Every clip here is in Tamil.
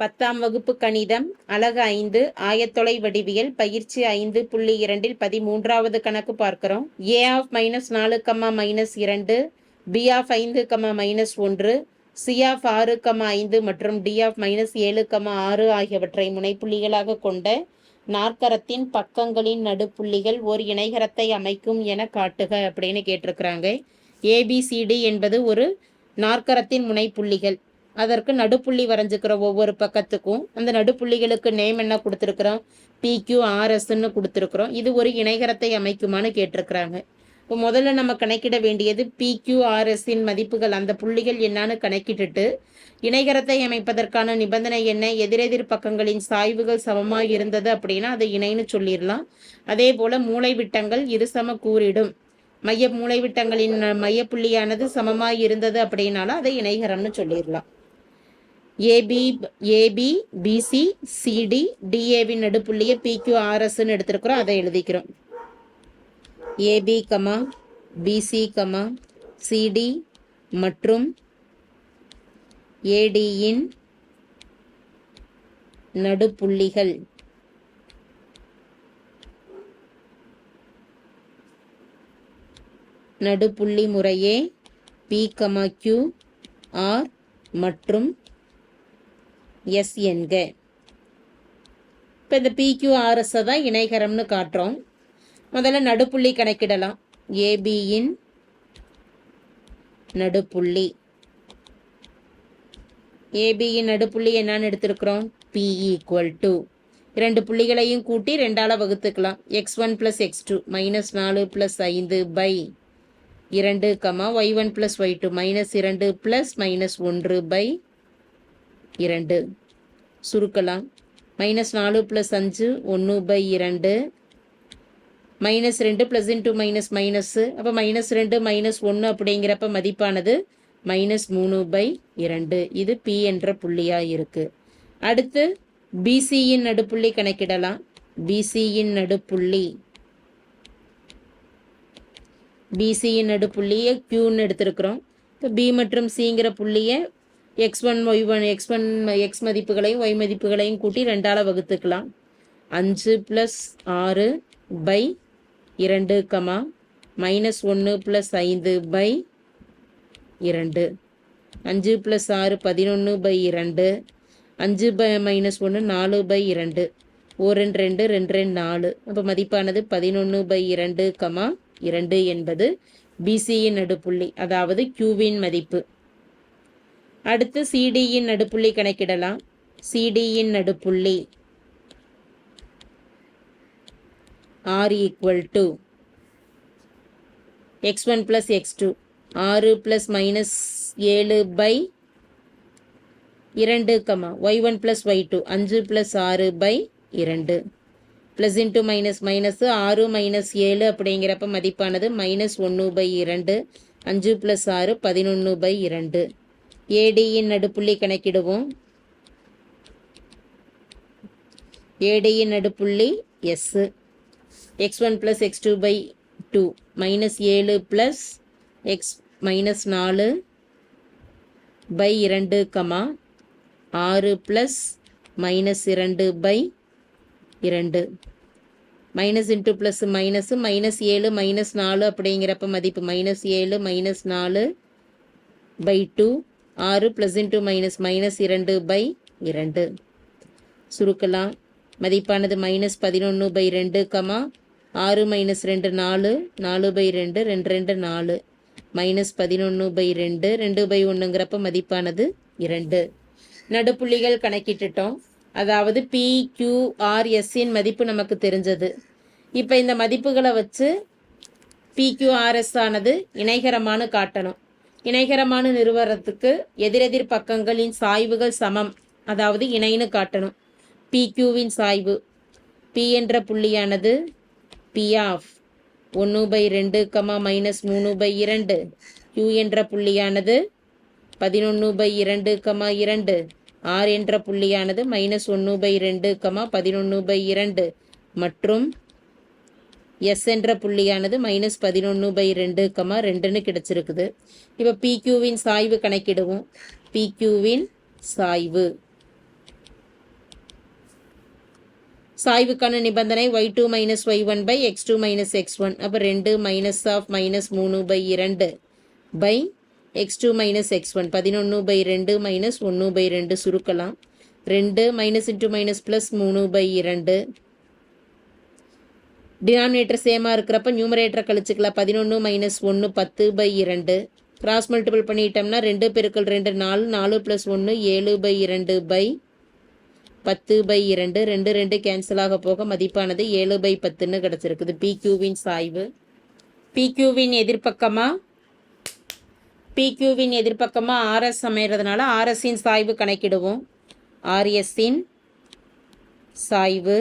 பத்தாம் வகுப்பு கணிதம் அலகு ஐந்து ஆயத்தொலை வடிவியல் பயிற்சி ஐந்து புள்ளி இரண்டில் பதிமூன்றாவது கணக்கு பார்க்கிறோம். ஏ ஆஃப் மைனஸ் நாலு கம்மா மைனஸ் இரண்டு பி ஆஃப் ஐந்து கம்மா மைனஸ் ஒன்று சி ஆஃப் ஆறு கம்மா ஐந்து மற்றும் டி ஆஃப் மைனஸ் ஏழு கம்மா ஆறு ஆகியவற்றை முனைப்புள்ளிகளாக கொண்ட நாற்கரத்தின் பக்கங்களின் நடுப்புள்ளிகள் ஒரு இணைகரத்தை அமைக்கும் என காட்டுக அப்படின்னு கேட்டிருக்கிறாங்க. ஏபிசிடி என்பது ஒரு நாற்கரத்தின் முனைப்புள்ளிகள். அதற்கு நடுப்புள்ளி வரைஞ்சிக்கிற ஒவ்வொரு பக்கத்துக்கும் அந்த நடுப்புள்ளிகளுக்கு நேம் என்ன கொடுத்துருக்குறோம்? பிக்யூ ஆர்எஸ்ன்னு கொடுத்துருக்குறோம். இது ஒரு இணைகரத்தை அமைக்குமான்னு கேட்டிருக்கிறாங்க. இப்போ முதல்ல நம்ம கணக்கிட வேண்டியது பிக்யூஆர்எஸ்ஸின் மதிப்புகள் அந்த புள்ளிகள் என்னன்னு கணக்கிட்டுட்டு இணைகரத்தை அமைப்பதற்கான நிபந்தனை என்ன? எதிரெதிர் பக்கங்களின் சாய்வுகள் சமமாக இருந்தது அப்படின்னா அதை இணைன்னு சொல்லிடலாம். அதே போல் மூளைவிட்டங்கள் இரு சம கூறிடும். மைய மூளைவிட்டங்களின் மையப்புள்ளியானது சமமாக இருந்தது அப்படின்னாலும் அதை இணைகரம்னு சொல்லிடலாம். ஏபி ஏபி பிசி சிடி டிஏவி நடுப்புள்ளியை பிக்யூ ஆர்எஸ்ன்னு எடுத்திருக்கிறோம். அதை எழுதிக்கிறோம். AB comma BC comma CD மற்றும் ஏடியின் நடுப்புள்ளிகள். நடுப்புள்ளி முறையே பி கமா கியூ ஆர் மற்றும் எஸ் என்க. இப்போ இந்த பிக்யூஆர்எஸை தான் இணைகரம்னு காட்டுறோம். முதல்ல நடுப்புள்ளி கணக்கிடலாம். ஏபியின் நடுப்புள்ளி. ஏபியின் நடுப்புள்ளி என்னன்னு எடுத்திருக்கிறோம்? பி ஈக்குவல் டு இரண்டு புள்ளிகளையும் கூட்டி ரெண்டால் வகுத்துக்கலாம். X one plus X two minus நாலு ப்ளஸ் ஐந்து பை இரண்டு comma Y one plus Y two minus இரண்டு ப்ளஸ் மைனஸ் ஒன்று பை இரண்டு. சுருக்கலாம். மைனஸ் நாலு ப்ளஸ் அஞ்சு ஒன்று பை இரண்டு. மைனஸ் ரெண்டு ப்ளஸ் இன்ட்டு மைனஸ் மைனஸ்ஸு அப்போ மைனஸ் ரெண்டு மைனஸ் ஒன்று அப்படிங்கிறப்ப மதிப்பானது மைனஸ் மூணு பை இரண்டு. இது பி என்ற புள்ளியாக இருக்குது அடுத்து பிசியின் நடுப்புள்ளி கணக்கிடலாம். பிசியின் நடுப்புள்ளி. பிசியின் நடுப்புள்ளியை க்யூன்னு எடுத்திருக்கிறோம். இப்போ பி மற்றும் சிங்கிற புள்ளியை X one Y one X one X மதிப்புகளையும் ஒய் மதிப்புகளையும் கூட்டி ரெண்டால் வகுத்துக்கலாம். அஞ்சு ப்ளஸ் ஆறு பை இரண்டு கமா மைனஸ் ஒன்று ப்ளஸ் ஐந்து பை இரண்டு. அஞ்சு ப்ளஸ் ஆறு பதினொன்று பை இரண்டு. அஞ்சு பை மைனஸ் ஒன்று நாலு பை இரண்டு. ஓ ரெண்டு ரெண்டு ரெண்டு ரெண்டு நாலு. அப்போ மதிப்பானது பதினொன்று பை இரண்டு கமா இரண்டு என்பது பிசியின் நடுப்புள்ளி அதாவது கியூவின் மதிப்பு. அடுத்து சிடியின் நடுப்புள்ளி கணக்கிடலாம். சிடியின் நடுப்புள்ளி R equal to X one plus X two ஆறு ப்ளஸ் மைனஸ் ஏழு பை இரண்டு comma Y one plus Y two அஞ்சு ப்ளஸ் ஆறு பை இரண்டு. ப்ளஸ் இன்ட்டு மைனஸ் மைனஸு ஆறு மைனஸ் ஏழு அப்படிங்கிறப்ப மதிப்பானது மைனஸ் ஒன்று பை இரண்டு. அஞ்சு ப்ளஸ் ஆறு பதினொன்று பை இரண்டு. ஏடியின் நடுப்புள்ளி கணக்கிடுவோம். ஏடியின் நடுப்புள்ளி S x one plus x two by two minus ஏழு ப்ளஸ் எக்ஸ் மைனஸ் நாலு பை இரண்டு கமா ஆறு ப்ளஸ் மைனஸ் இரண்டு பை இரண்டு. Minus into plus minus minus ஏழு மைனஸ் நாலு அப்படிங்கிறப்ப மதிப்பு மைனஸ் ஏழு மைனஸ் நாலு பை டூ ஆறு ப்ளஸ் இன்ட்டு மைனஸ் மைனஸ் இரண்டு பை இரண்டு. சுருக்கலாம். மதிப்பானது மைனஸ் பதினொன்று பை ரெண்டு கமா ஆறு மைனஸ் ரெண்டு நாலு நாலு பை ரெண்டு ரெண்டு ரெண்டு நாலு. மைனஸ் பதினொன்று பை ரெண்டு ரெண்டு பை ஒன்றுங்கிறப்ப மதிப்பானது இரண்டு. நடுப்புள்ளிகள் கணக்கிட்டுட்டோம். அதாவது பி கியூஆர்எஸ்ஸின் மதிப்பு நமக்கு தெரிஞ்சது. இப்போ இந்த மதிப்புகளை வச்சு பிக்யூஆர்எஸ் ஆனது இணைகரமான காட்டணும். இணைகரமான நிறுவனத்துக்கு எதிரெதிர் பக்கங்களின் சாய்வுகள் சமம். அதாவது இணைன்னு காட்டணும். பிக்யூவின் சாய்வு. பி என்ற புள்ளியானது பி ஆஃப் ஒன்று பை ரெண்டு கமா மைனஸ் மூணு பை இரண்டு. யூ என்ற புள்ளியானது பதினொன்று பை இரண்டு கமா இரண்டு. ஆர் என்ற புள்ளியானது மைனஸ் ஒன்று பை ரெண்டு கமா பதினொன்று பை இரண்டு. மற்றும் எஸ் என்ற புள்ளியானது மைனஸ் பதினொன்று பை ரெண்டு கமா ரெண்டுன்னு கிடச்சிருக்குது. இப்போ பிக்யூவின் சாய்வு கணக்கிடுவோம். பிக்யூவின் சாய்வு. சாய்வுக்கான நிபந்தனை y two minus y one by x two minus x one அப்போ ரெண்டு மைனஸ் ஆஃப் மைனஸ் மூணு பை இரண்டு by x two minus x one பதினொன்று பை ரெண்டு மைனஸ் ஒன்று பை ரெண்டு சுருக்கலாம். ரெண்டு மைனஸ் இன்ட்டு மைனஸ் ப்ளஸ் மூணு பை இரண்டு. டினாமினேட்டர் சேமாக இருக்கிறப்ப நியூமரேட்டரை கழிச்சுக்கலாம். பதினொன்று மைனஸ் ஒன்று பத்து பை இரண்டு. கிராஸ் மல்டிபிள் பண்ணிட்டோம்னா ரெண்டு பெருக்கள் ரெண்டு நாலு நாலு ப்ளஸ் ஒன்று ஏழு பை இரண்டு பை பத்து பை இரண்டு. ரெண்டு ரெண்டு கேன்சல் ஆக போக மதிப்பானது ஏழு பை பத்துன்னு கிடச்சிருக்குது. பிக்யூவின் சாய்வு. பிக்யூவின் எதிர்ப்பக்கமாக பிக்யூவின் எதிர்ப்பக்கமாக ஆர்எஸ் அமைகிறதுனால ஆர்எஸ்ஸின் சாய்வு கணக்கிடுவோம். ஆர்எஸ்ஸின் சாய்வு.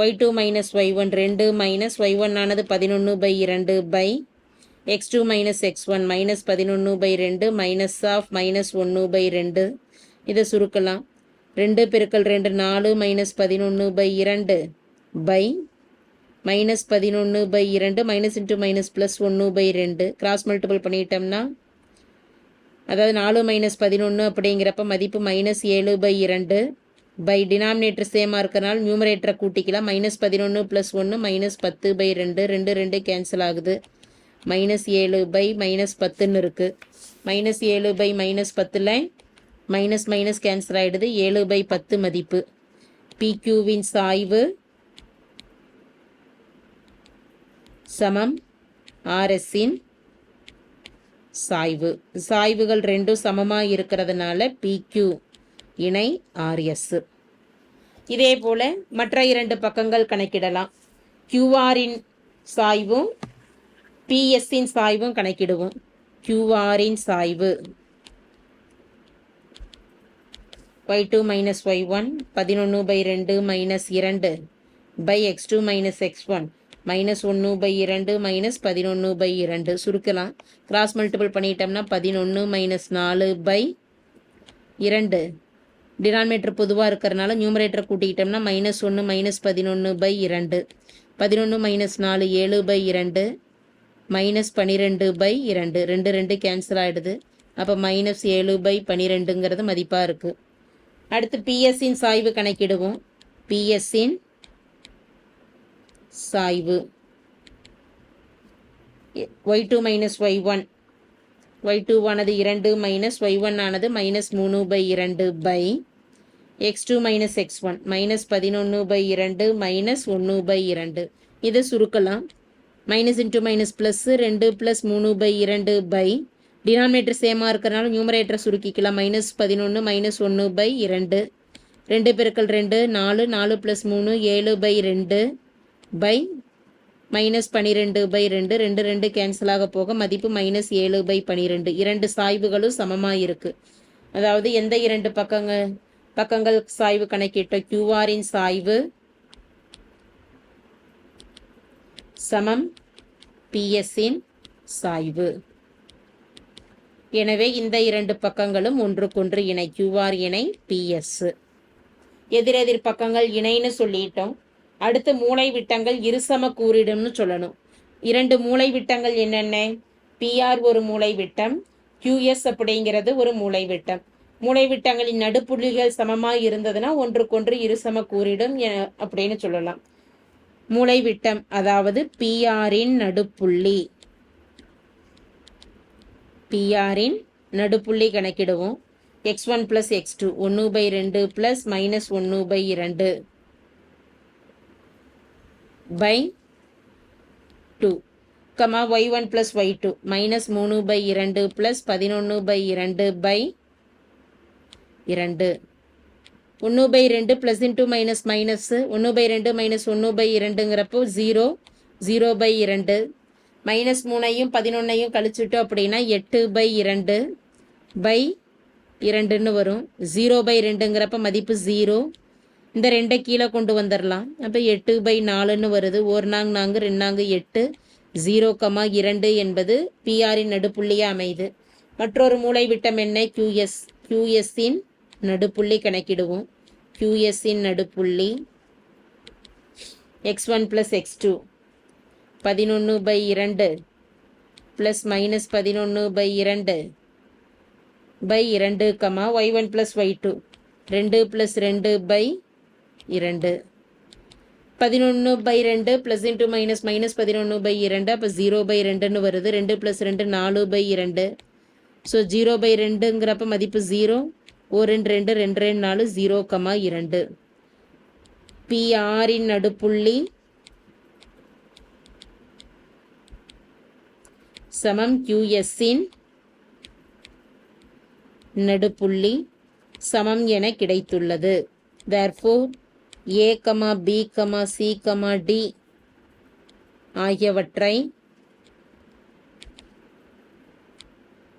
Y two minus y one ரெண்டு மைனஸ் ஒய் ஒன் ஆனது பதினொன்று பை இரண்டு by x two minus x one minus பதினொன்று பை ரெண்டு மைனஸ் ஆஃப் மைனஸ் ஒன்று பை ரெண்டு. இதை சுருக்கலாம். ரெண்டு பெருக்கல் ரெண்டு நாலு மைனஸ் பதினொன்று பை இரண்டு பை மைனஸ் பதினொன்று பை இரண்டு மைனஸ் இன்ட்டு மைனஸ் ப்ளஸ் ஒன்று பை ரெண்டு. கிராஸ் மல்டிபிள் பண்ணிட்டோம்னா அதாவது நாலு மைனஸ் பதினொன்று அப்படிங்கிறப்ப மதிப்பு மைனஸ் ஏழு பை இரண்டு. பை டினாமினேட்டர் சேமாக இருக்கிறனால நியூமரேட்டரை கூட்டிக்கலாம். மைனஸ் பதினொன்று ப்ளஸ் ஒன்று மைனஸ் பத்து பை ரெண்டு ரெண்டு ரெண்டு கேன்சல் ஆகுது. மைனஸ் ஏழு பை மைனஸ் பத்துன்னு இருக்குது மைனஸ் ஏழு பை மைனஸ் பத்தில் மைனஸ் மைனஸ் கேன்சல் ஆகிடுது ஏழு பை பத்து மதிப்பு. பிக்யூவின் சாய்வு சமம் ஆர்எஸ்ஸின் சாய்வு. சாய்வுகள் ரெண்டும் சமமாக இருக்கிறதுனால பிக்யூ இணை ஆர்எஸ் இதே போல் மற்ற இரண்டு பக்கங்கள் கணக்கிடலாம். கியூஆரின் சாய்வும் பிஎஸ்ஸின் சாய்வும் கணக்கிடுவோம். கியூஆரின் சாய்வு. Y two minus y one பதினொன்று பை ரெண்டு மைனஸ் இரண்டு by x two minus x one minus ஒன்று பை இரண்டு மைனஸ் பதினொன்று பை இரண்டு. சுருக்கலாம். கிராஸ் மல்டிபிள் பண்ணிட்டோம்னா பதினொன்று மைனஸ் நாலு பை இரண்டு. டினாமினேட்டர் பொதுவாக இருக்கிறனால நியூமரேட்டர் கூட்டிக்கிட்டோம்னா மைனஸ் ஒன்று மைனஸ் பதினொன்று பை இரண்டு. பதினொன்று மைனஸ் நாலு ஏழு பை இரண்டு. மைனஸ் பன்னிரெண்டு பை இரண்டு. ரெண்டு ரெண்டு கேன்சல் ஆகிடுது அப்போ மைனஸ் ஏழு பை பன்னிரெண்டுங்கிறது மதிப்பாக இருக்குது அடுத்து பிஎஸ்சின் சாய்வு கணக்கிடுவோம். பிஎஸ்சின் சாய்வு. Y two minus y one y two ஆனது இரண்டு மைனஸ் ஒய் ஒன் ஆனது மைனஸ் மூணு பை இரண்டு by x two minus x one minus பதினொன்று பை இரண்டு மைனஸ் ஒன்று பை இரண்டு. இதை சுருக்கலாம். மைனஸ் இன்ட்டு மைனஸ் ப்ளஸ்ஸு ரெண்டு ப்ளஸ் மூணு பை இரண்டு பை. டினாமினேட்டர் சேமாக இருக்கிறனால நியூமரேட்டரை சுருக்கிக்கலாம். மைனஸ் பதினொன்று மைனஸ் ஒன்று பை இரண்டு. ரெண்டு பெருக்கள் ரெண்டு நாலு நாலு ப்ளஸ் மூணு ஏழு பை ரெண்டு பை. மைனஸ் பன்னிரெண்டு பை ரெண்டு ரெண்டு ரெண்டு கேன்சல் ஆக போக மதிப்பு மைனஸ் ஏழு பை பனிரெண்டு. இரண்டு சாய்வுகளும் சமமாக இருக்குது அதாவது எந்த இரண்டு பக்கங்கள் பக்கங்கள் சாய்வு கணக்கிட்ட கியூஆரின் சாய்வு சமம் பிஎஸ்ஸின் சாய்வு. எனவே இந்த இரண்டு பக்கங்களும் ஒன்றுக்கொன்று இணை. கியூஆர் இணை பிஎஸ் எதிரெதிர் பக்கங்கள் இணைன்னு சொல்லிட்டோம். அடுத்து மூளை விட்டங்கள் இருசம கூறிடும்னு சொல்லணும். இரண்டு மூளை விட்டங்கள் என்னென்ன? பிஆர் ஒரு மூளை விட்டம் கியூஎஸ் அப்படிங்கிறது ஒரு மூளை விட்டம். மூளை விட்டங்களின் நடுப்புள்ளிகள் சமமாக இருந்ததுன்னா ஒன்றுக்கொன்று இருசம கூறிடும் அப்படின்னு சொல்லலாம். மூளை விட்டம் அதாவது பிஆரின் நடுப்புள்ளி. பிஆரின் நடுப்புள்ளி கணக்கிடுவோம். X one plus x two ஒன்று பை ரெண்டு ப்ளஸ் மைனஸ் ஒன்று பை இரண்டு. By two comma y one plus y two minus மூணு பை இரண்டு ப்ளஸ் பதினொன்று பை இரண்டு பை இரண்டு. ஒன்று பை ரெண்டு ப்ளஸ் இன்ட்டு மைனஸ் மைனஸ்ஸு ஒன்று பை ரெண்டு மைனஸ் ஒன்று பை இரண்டுங்கிறப்போ ஜீரோ ஜீரோ பை இரண்டு. மைனஸ் மூணையும் பதினொன்னையும் கழிச்சுட்டோம் அப்படின்னா எட்டு பை இரண்டு பை இரண்டுன்னு வரும். ஜீரோ பை ரெண்டுங்கிறப்ப மதிப்பு ஜீரோ இந்த ரெண்டை கீழே கொண்டு வந்துடலாம் அப்போ எட்டு பை நாலுன்னு வருது. ஒரு நாங் நான்கு ரெண்டாங்கு எட்டு. ஜீரோ கமா இரண்டு என்பது பிஆரின் நடுப்புள்ளியாக அமையுது. மற்றொரு மூளை விட்டம் என்ன? கியூஎஸ் கியூஎஸ்ஸின் நடுப்புள்ளி கணக்கிடுவோம். கியூஎஸ்ஸின் நடுப்புள்ளி x one plus x two. பதினொன்று பை இரண்டு ப்ளஸ் மைனஸ் பதினொன்று பை இரண்டு பை இரண்டு comma y one plus y two. ரெண்டு ப்ளஸ் ரெண்டு பை இரண்டு. பதினொன்று பை ரெண்டு ப்ளஸ் இன்ட்டு மைனஸ் மைனஸ் பதினொன்று பை இரண்டு அப்போ ஜீரோ பை ரெண்டுன்னு வருது. ரெண்டு ப்ளஸ் ரெண்டு நாலு பை இரண்டு. ஸோ ஜீரோ பை ரெண்டுங்கிறப்ப மதிப்பு ஜீரோ ஓ ரெண்டு ரெண்டு ரெண்டு ரெண்டு நாலு ஜீரோ கமா இரண்டு. பிஆரின் நடுப்புள்ளி சமம் கியூஎஸ்ஸின் நடுப்புள்ளி சமம் என கிடைத்துள்ளது. Therefore A comma B comma C comma D ஆகியவற்றை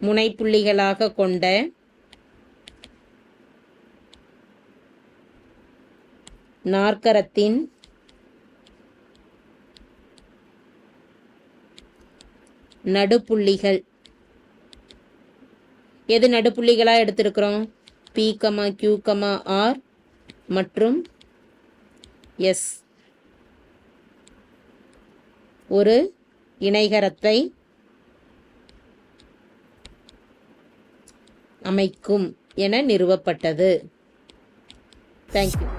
முனைப்புள்ளிகளாக கொண்ட நாற்கரத்தின் நடுப்புள்ளிகள். எது நடுப்புள்ளிகளாக எடுத்திருக்கிறோம்? P comma Q comma R மற்றும் எஸ் ஒரு இணைகரத்தை அமைக்கும் என நிறுவப்பட்டது. தேங்க்யூ